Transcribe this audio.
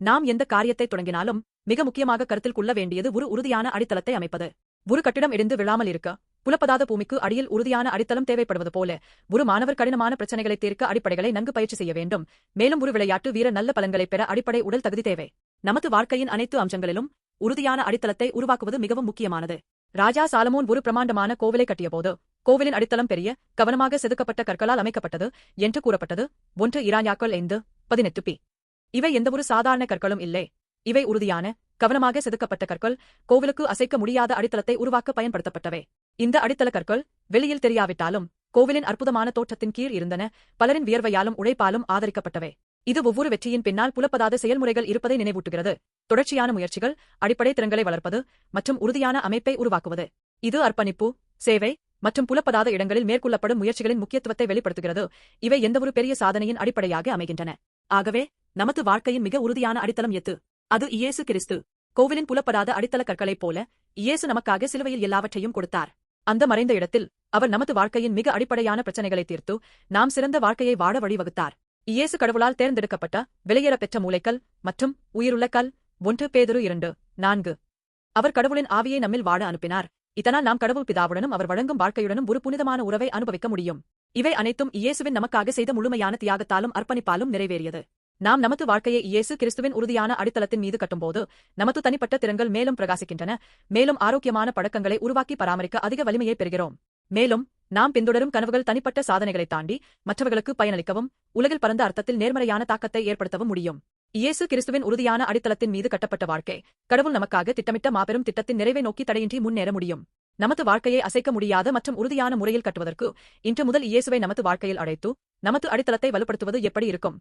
நாம் எந்த காரியத்தை தொடங்கினாலும் மிக முக்கியமாக கருத்தில் கொள்ள வேண்டியது ஒரு உறுதியான அடித்தளத்தை அமைப்பது. ஒரு கட்டிடம் இடிந்து விழாமல் இருக்க புலப்பதாத பூமிக்கு அடியில் உறுதியான அடித்தளம் தேவைப்படுவது போல ஒரு மாணவர் கடினமான பிரச்சனைகளை தீர்க்க அடிப்படைகளை நன்கு பயிற்சி செய்ய வேண்டும். மேலும் ஒரு விளையாட்டு வீரர் நல்ல பலன்களை பெற அடிப்படை உடல் தகுதி தேவை. நமது வாழ்க்கையின் அனைத்து அம்சங்களிலும் உறுதியான அடித்தளத்தை உருவாக்குவது மிகவும் முக்கியமானது. ராஜா சாலமோன் ஒரு பிரமாண்டமான கோவிலை கட்டியபோது கோவிலின் அடித்தளம் பெரிய கவனமாக செதுக்கப்பட்ட கற்களால் அமைக்கப்பட்டது என்று கூறப்பட்டது. ஒன்று இராஞாக்கள் ஐந்து பதினெட்டு பி. இவை எந்தவொரு சாதாரண கற்களும் இல்லை. இவை உறுதியான கவனமாக செதுக்கப்பட்ட கற்கள் கோவிலுக்கு அசைக்க முடியாத அடித்தளத்தை உருவாக்க பயன்படுத்தப்பட்டவை. இந்த அடித்தள கற்கள் வெளியில் தெரியாவிட்டாலும் கோவிலின் அற்புதமான தோற்றத்தின் கீழ் இருந்தன பலரின் வியர்வையாலும் உழைப்பாலும் ஆதரிக்கப்பட்டவை. இது ஒவ்வொரு வெற்றியின் பின்னால் புலப்பதாத செயல்முறைகள் இருப்பதை நினைவூட்டுகிறது. தொடர்ச்சியான முயற்சிகள் அடிப்படை திறன்களை வளர்ப்பது மற்றும் உறுதியான அமைப்பை உருவாக்குவது. இது அர்ப்பணிப்பு சேவை மற்றும் புலப்பதாத இடங்களில் மேற்கொள்ளப்படும் முயற்சிகளின் முக்கியத்துவத்தை வெளிப்படுத்துகிறது. இவை எந்தவொரு பெரிய சாதனையின் அடிப்படையாக அமைகின்றன. ஆகவே நமது வாழ்க்கையின் மிக உறுதியான அடித்தளம் எத்து அது இயேசு கிறிஸ்து. கோவிலின் புலப்படாத அடித்தள கற்களைப் போல இயேசு நமக்காக சிலுவையில் எல்லாவற்றையும் கொடுத்தார். அந்த மறைந்த இடத்தில் அவர் நமது வாழ்க்கையின் மிக அடிப்படையான பிரச்சனைகளை தீர்த்து நாம் சிறந்த வாழ்க்கையை வாழ வழிவகுத்தார். இயேசு கடவுளால் தேர்ந்தெடுக்கப்பட்ட விலையேற பெற்ற மூளைக்கல் மற்றும் உயிருள்ள கல் ஒன்று பேதுரு இரண்டு நான்கு. அவர் கடவுளின் ஆவியை நம்மில் வாழ அனுப்பினார். இதனால் நாம் கடவுள் பிதாவுடனும் அவர் வழங்கும் வாழ்க்கையுடனும் ஒரு புனிதமான உறவை அனுபவிக்க முடியும். இவை அனைத்தும் இயேசுவின் நமக்காக செய்த முழுமையான தியாகத்தாலும் அர்ப்பணிப்பாலும் நிறைவேறியது. நாம் நமது வாழ்க்கையை இயேசு கிறிஸ்துவின் உறுதியான அடித்தளத்தின் மீது கட்டும்போது நமது தனிப்பட்ட திறன்கள் மேலும் பிரகாசிக்கின்றன. மேலும் ஆரோக்கியமான பழக்கங்களை உருவாக்கி பராமரிக்க அதிக வலிமையை பெறுகிறோம். மேலும் நாம் பின்தொடரும் கனவுகள் தனிப்பட்ட சாதனைகளை தாண்டி மற்றவர்களுக்கு பயனளிக்கவும் உலகில் பரந்த அர்த்தத்தில் நேர்மறையான தாக்கத்தை ஏற்படுத்தவும் முடியும். இயேசு கிறிஸ்துவின் உறுதியான அடித்தளத்தின் மீது கட்டப்பட்ட வாழ்க்கை கடவுள் நமக்காக திட்டமிட்ட மாபெரும் திட்டத்தின் நிறைவை நோக்கி தடையின்றி முன்னேற முடியும். நமது வாழ்க்கையை அசைக்க முடியாத மற்றும் உறுதியான முறையில் கட்டுவதற்கு இன்று முதல் இயேசுவை நமது வாழ்க்கையில் அழைத்து நமது அடித்தளத்தை வலுப்படுத்துவது எப்படி இருக்கும்?